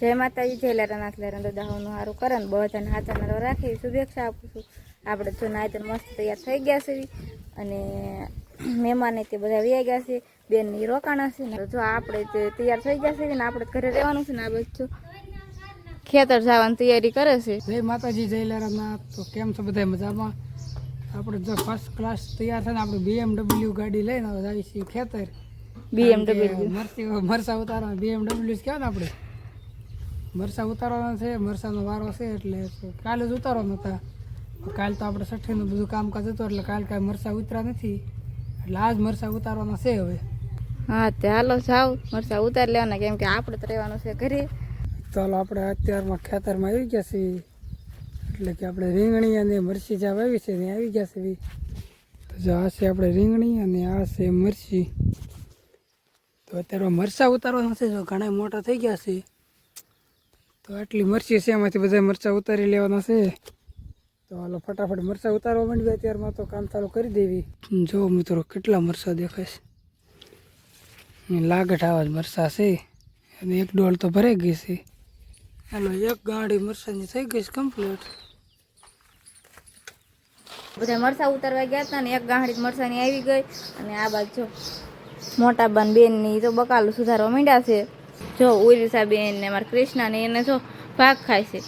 જય માતાજી જય લેરાનાથ લેરા દાહોનું સારું કરે ને બધાને હાથાના રાખી શુભેચ્છા આપું છું. આપણે જો નાયતન મસ્ત તૈયાર થઈ ગયા છે અને મહેમાને તે બધા વ્યા ગયા છે. બેનની રોકાણ હશે ને જો આપણે તે તૈયાર થઈ ગયા છે ને આપણે ઘરે રહેવાનું છે ને આ બધું ખેતર જવાની તૈયારી કરે છે. જય માતાજી જય લેરાનાથ તો કેમ છો બધા મજામાં? આપણે જો ફર્સ્ટ ક્લાસ તૈયાર થઈને આપણે બીએમડબલ્યુ ગાડી લઈને આવી છીએ ખેતર. બીએમડબલ્યુ મરસી મરસા ઉતારવા બીએમડબલ્યુ કહેવાય ને આપણે. મરસા ઉતારવાના છે મરસાનો વારો છે એટલે કાલે જ ઉતારવાના હતા. કાલ તો આપણે સઠ્ઠીનું બધું કામકાજ હતું એટલે કાલ કાંઈ મરસા ઉતરા નથી. એટલે આજ મરસા ઉતારવાના છે હવે. હા તે હાલો જાવ મરસા ઉતારી લેવાના કેમ કે આપણે તો રહેવાનું છે ઘરે. ચાલો આપણે અત્યારમાં ખેતરમાં આવી ગયા છીએ. એટલે કે આપણે રીંગણી અને મરસી જ્યાં વાવી છે ત્યાં આવી ગયા છે તો જો આ છે આપણે રીંગણી અને આ છે મરસી તો અત્યારે મરસા ઉતારવાના છે જો ઘણા મોટા થઈ ગયા છે. તો આટલી મરચી છે, એમાંથી બધા મરચાં ઉતારી લેવાના છે. તો હાલો ફટાફટ મરચાં ઉતારવા માંડવી અત્યારમાં તો કામ ચાલુ કરી દેવી. જો મિત્રો કેટલા મરચાં દેખાય છે. આવા જ મરચાં છે. અને એક ડોલ તો ભરાઈ ગઈ છે. હાલો, એક ગાડી મરસાની થઈ ગઈ છે કમ્પ્લીટ બધા મરચાં ઉતારવા ગયા હતા ને એક ગાંડી મરસાની આવી ગઈ. અને આ બાજુ મોટા બાન બેનની તો બકાલું સુધારવા માંડ્યા છે. જો ઉરિસા બેન ને મારા કૃષ્ણ ને એને જો ભાગ ખાય છે.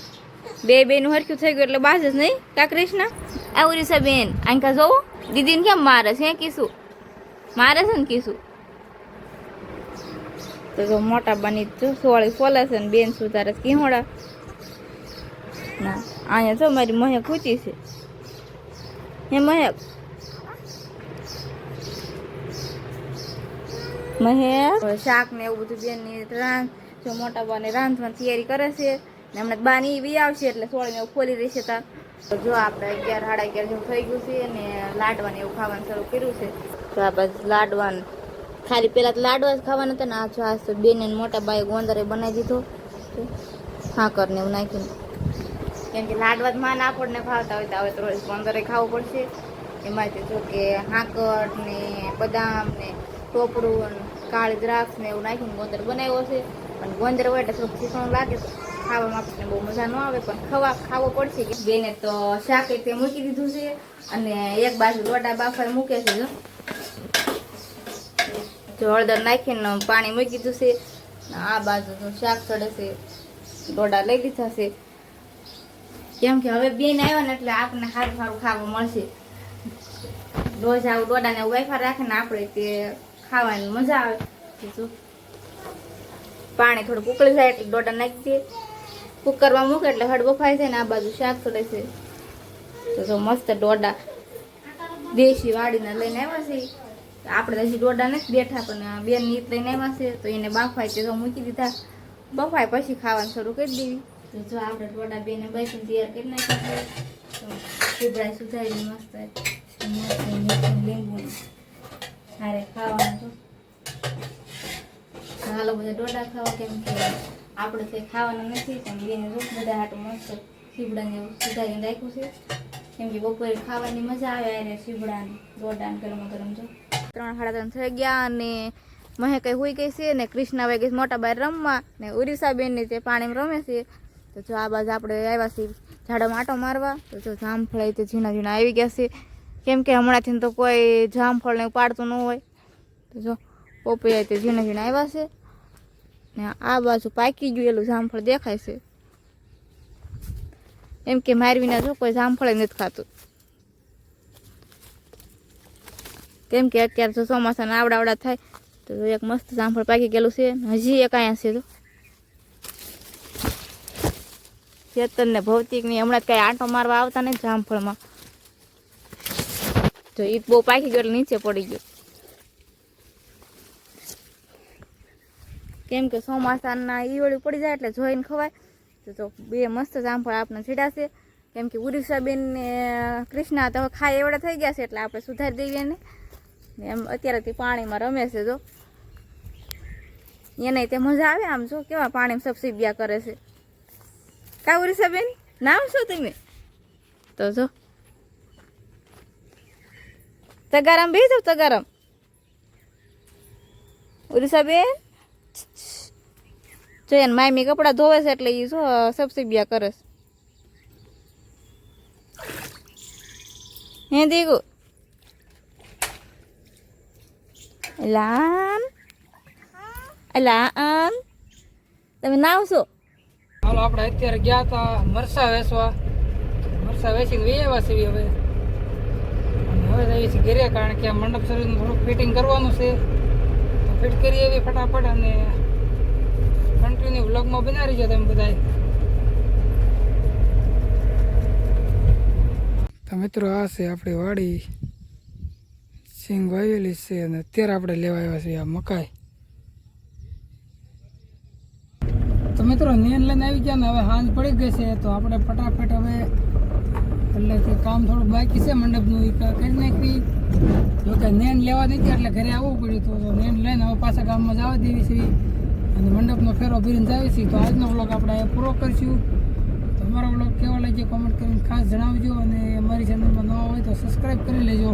બે બેનું હરખ્યું થઈ ગયું એટલે બાજ જ નહીં કા કૃષ્ણ? આ ઉરિસા બેન આંકા જોવો. દીદીને કેમ મારે છે કીશું મારે છે ને કીશું તો જો મોટા બની જો સોળી ફોલે છે ને બેન સુધારે કિહોડા ના અહીંયા જો મારી મહેક ખૂચી છે. હે મહેક મહેક શાક ને એવું બધું બેનની રાંધ, જો મોટા બાને રાંધવાની તૈયારી કરે છે. ને હમણાં બા ની બી આવશે એટલે સોળીને એવું ખોલી રહેશે તા જો આપણે અગિયાર, સાડા અગિયાર જેવું થઈ ગયું છે અને લાડવાને એવું ખાવાનું શરૂ કર્યું છે. તો આ બસ લાડવાનું. ખાલી પેલા તો લાડવા જ ખાવાના હતા ને આ જો આ બેન ને મોટા બાએ ગોંદરે બનાવી દીધો. હાકર ને એવું નાખીને. કેમ કે લાડવા જ માન આપણને ભાવતા હોય તો હવે તો રોજ ગોંદરે ખાવું પડશે. એમાંથી જો કે હાકર ને બદામ ને ટોપરું ને કાળી દ્રાક્ષ ને એવું નાખીને ગોંદર બનાવ્યો છે. પણ ગોંદર હોય એટલે થોડુંક શીખવાનું લાગે તો ખાવામાં આપણને બહુ મજા ન આવે, પણ ખવા ખાવો પડશે કે. બેને તો શાક તે મૂકી દીધું છે અને એક બાજુ લોટા બાફાઈ મૂકે છે. જો હળદર નાખીને પાણી મૂકી દીધું છે. આ બાજુ શાક ચડે છે. દોડા લઈ લીધા છે. કેમ કે હવે બેન આવ્યા ને એટલે આપણને સારું સારું ખાવા મળશે. રોજ આવું દોડાને વાઈફા રાખે ને આપણે તે ખાવાની મજા આવે. બીજું પાણી થોડુંક ઉકળી જાય એટલે દોડા નાખી દઈએ કુકરમાં મૂકે એટલે હળ બફાય છે ને આ બાજુ શાક ચડે છે. તો જો મસ્ત દોડા દેશી વાડીને લઈને આવ્યા છે. આપણે હજી દોડા નથી બેઠા, પણ બેન નીત લઈને આવ્યા છે. તો એને બાફાય તે તો મૂકી દીધા. બફાય પછી ખાવાનું શરૂ કરી દેવી તો જો આપણે દોડા બેને બેસીને તૈયાર કરી નાખ્યા છે. સુધારી મસ્ત લીંબુ હારે ખાવાનું હાલો બધા ખાવા કેમ આપણે કંઈ ખાવાનું નથી, પણ બધા હાટું મસ્ત સીબડાને એવું સુધારીને રાખ્યું છે. કેમ કે બપોરે ખાવાની મજા આવે અરે સીબડાને દોડાને ગરમ ગરમ જો. ત્રણ સાડા ત્રણ થઈ ગયા અને મહે કઈ હોઈ ગઈ છે ને કૃષ્ણા ભાઈ ગઈ મોટા બાર રમવા ને ઉરિસાબેન ને તે પાણીમાં રમે છે. તો જો આ બાજુ આપણે આવ્યા છીએ ઝાડામાં આટો મારવા. તો જો જામફળ તે ઝીણા ઝીણા આવી ગયા છે. કેમ કે હમણાંથી તો કોઈ જામફળ ને પાડતું ન હોય. તો જો પોપૈયા તે ઝીણા ઝીણા આવ્યા છે ને આ બાજુ પાકી ગયેલું જામફળ દેખાય છે. એમ કે મારી વિના જો કોઈ જામફળ નથી ખાતું. કેમ કે અત્યારે જો ચોમાસાના આવડા આવડા થાય, તો એક મસ્ત જામફળ પાકી ગયેલું છે હજી એક અહીંયા છે તો ચેતન ને ભૌતિકની હમણાં કઈ આંટો મારવા આવતા નહીં જામફળમાં. તો એ બહુ પાકી ગયો નીચે પડી ગયો. કેમ કે ચોમાસાના ઈવળી પડી જાય એટલે જોઈને ખવાય. તો બે મસ્ત જામફળ આપણે છીડાશે કેમ કે ઉરિસાબેન ને તો ખાય એવડા થઈ ગયા છે એટલે આપણે સુધારી દઈએ ને. એમ અત્યારે તે પાણીમાં રમે છે જો. એને તે મજા આવે આમ જો, કેવા પાણીમાં સબસીબ્યા કરે છે. કા ઉરિસાબેન? નામ શું તમે? તો જો. તગારામ બે જાવ તગારામ ઉરિસાબેન જો એને માયમી કપડાં ધોવે છે એટલે એ જો સબસીબિયા કરે છે હે દીકુ લાન આમ તમે નાવશો હાલો આપણે અત્યારે ગયા હતા મરસા વેસવા મરસા વેચીને વેવા આવ્યા હવે અને હવે જઈએ કારણ કે આ મંડપ શરીરનું થોડુંક ફિટિંગ કરવાનું છે. તો ફિટ કરીએ એવી ફટાફટ અને કન્ટિન્યુ વ્લોગમાં બનાવી રહેજો તમે બધાય. તો મિત્રો આ છે આપણી વાડી. સિંગ વાવેલી છે અને અત્યારે આપણે લેવા આવ્યા છીએ આ મકાઈ. તો મિત્રો નેન લઈને આવી ગયા ને હવે સાંજ પડી ગઈ છે તો આપણે ફટાફટ હવે એટલે તે કામ થોડું બાકી છે મંડપનું એ કરી નાખી. જો કે નેન લેવા નથી, એટલે ઘરે આવવું પડ્યું તો નેન લઈને હવે પાછા ગામમાં જવા દેવી છે. અને મંડપનો ફેરો ભરીને જાવી છે તો આજનો બ્લોગ આપણે પૂરો કરીશું. તો અમારો વ્લોગ કેવો લાગ્યો કોમેન્ટ કરીને ખાસ જણાવજો. અને અમારી ચેનલમાં નવા હોય તો સબસ્ક્રાઈબ કરી લેજો.